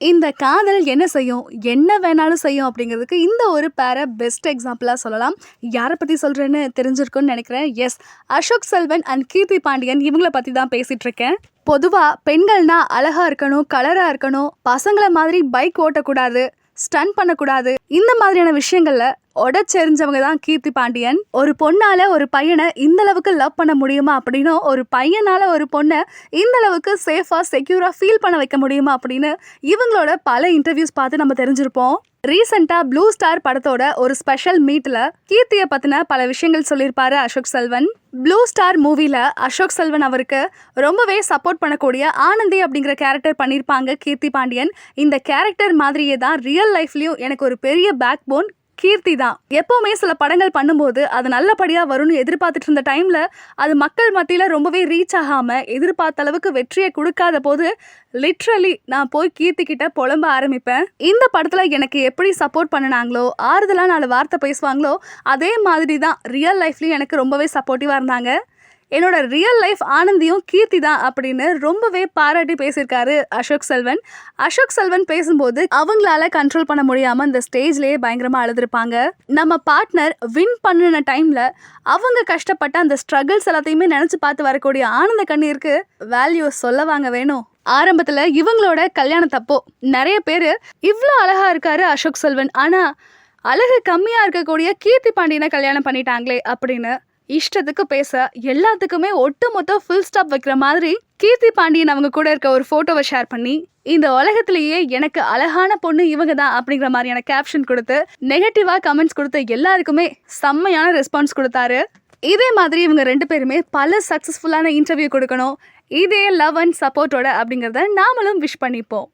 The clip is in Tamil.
இந்த காதல் என்ன செய்யும்? என்ன வேணாலும் செய்யும் அப்படிங்கிறதுக்கு இந்த ஒரு பேரை பெஸ்ட் எக்ஸாம்பிளாக சொல்லலாம். யாரை பற்றி சொல்கிறேன்னு தெரிஞ்சிருக்கும்னு நினைக்கிறேன். எஸ் அசோக் செல்வன் அண்ட் கீர்த்தி பாண்டியன் இவங்கள பற்றி தான் பேசிகிட்டு இருக்கேன். பொதுவாக பெண்கள்னால் அழகாக இருக்கணும் கலராக இருக்கணும் பசங்களை மாதிரி பைக் ஓட்டக்கூடாது. ஸ்டன் பண்ணக்கூடாது. இந்த மாதிரியான விஷயங்கள்ல உடச்செறிஞ்சவங்க தான் கீர்த்தி பாண்டியன். ஒரு பொண்ணால ஒரு பையனை இந்த அளவுக்கு லவ் பண்ண முடியுமா அப்படின்னும் ஒரு பையனால ஒரு பொண்ணை இந்த அளவுக்கு சேஃபா செக்யூரா ஃபீல் பண்ண வைக்க முடியுமா அப்படின்னு இவங்களோட பல இன்டர்வியூஸ் பார்த்து நம்ம தெரிஞ்சிருப்போம். ரீசெண்டாக ப்ளூ ஸ்டார் படத்தோட ஒரு ஸ்பெஷல் மீட்டில் கீர்த்தியை பற்றின பல விஷயங்கள் சொல்லியிருப்பாரு அசோக் செல்வன். ப்ளூ ஸ்டார் மூவியில் அசோக் செல்வன் அவருக்கு ரொம்பவே சப்போர்ட் பண்ணக்கூடிய ஆனந்தி அப்படிங்கிற கேரக்டர் பண்ணியிருப்பாங்க கீர்த்தி பாண்டியன். இந்த கேரக்டர் மாதிரியே தான் ரியல் லைஃப்லேயும் எனக்கு ஒரு பெரிய பேக் போன் கீர்த்தி தான். எப்போவுமே சில படங்கள் பண்ணும்போது அது நல்லபடியாக வரும்னு எதிர்பார்த்துட்டு இருந்த டைமில் அது மக்கள் மத்தியில் ரொம்பவே ரீச் ஆகாமல் எதிர்பார்த்த அளவுக்கு வெற்றியை கொடுக்காத போது லிட்ரலி நான் போய் கீர்த்தி கிட்ட புலம்ப ஆரம்பிப்பேன். இந்த படத்தில் எனக்கு எப்படி சப்போர்ட் பண்ணினாங்களோ ஆறுதலாக நாலு வார்த்தை பேசுவாங்களோ அதே மாதிரி தான் ரியல் லைஃப்லையும் எனக்கு ரொம்பவே சப்போர்ட்டிவாக இருந்தாங்க. என்னோட ரியல் லைஃப் ஆனந்தியும் கீர்த்தி தான் அப்படின்னு ரொம்பவே பாராட்டி பேசியிருக்காரு அசோக் செல்வன். அசோக் செல்வன் பேசும்போது அவங்களால கண்ட்ரோல் பண்ண முடியாம இந்த ஸ்டேஜ்லேயே பயங்கரமா அழுதுருப்பாங்க. நம்ம பார்ட்னர் வின் பண்ணின டைம்ல அவங்க கஷ்டப்பட்ட அந்த ஸ்ட்ரகிள்ஸ் எல்லாத்தையுமே நினைச்சு பார்த்து வரக்கூடிய ஆனந்த கண்ணீருக்கு வேல்யூ சொல்ல வாங்க வேணும். ஆரம்பத்துல இவங்களோட கல்யாணத்தப்போ நிறைய பேர் இவ்வளோ அழகா இருக்காரு அசோக் செல்வன். ஆனா அழகு கம்மியா இருக்கக்கூடிய கீர்த்தி பாண்டியனை கல்யாணம் பண்ணிட்டாங்களே அப்படின்னு இஷ்டத்துக்கு பேச எல்லாத்துக்குமே ஒட்டுமொத்த ஃபுல் ஸ்டாப் வைக்கிற மாதிரி கீர்த்தி பாண்டியன் அவங்க கூட இருக்க ஒரு ஃபோட்டோவை ஷேர் பண்ணி இந்த உலகத்திலேயே எனக்கு அழகான பொண்ணு இவங்க தான் அப்படிங்கிற மாதிரியான கேப்ஷன் கொடுத்து நெகட்டிவாக கமெண்ட்ஸ் கொடுத்த எல்லாருக்குமே செம்மையான ரெஸ்பான்ஸ் கொடுத்தாரு. இதே மாதிரி இவங்க ரெண்டு பேருமே பல சக்ஸஸ்ஃபுல்லான இன்டர்வியூ கொடுக்கணும். இதே லவ் அண்ட் சப்போர்ட்டோட அப்படிங்கிறத நாமளும் விஷ் பண்ணிப்போம்.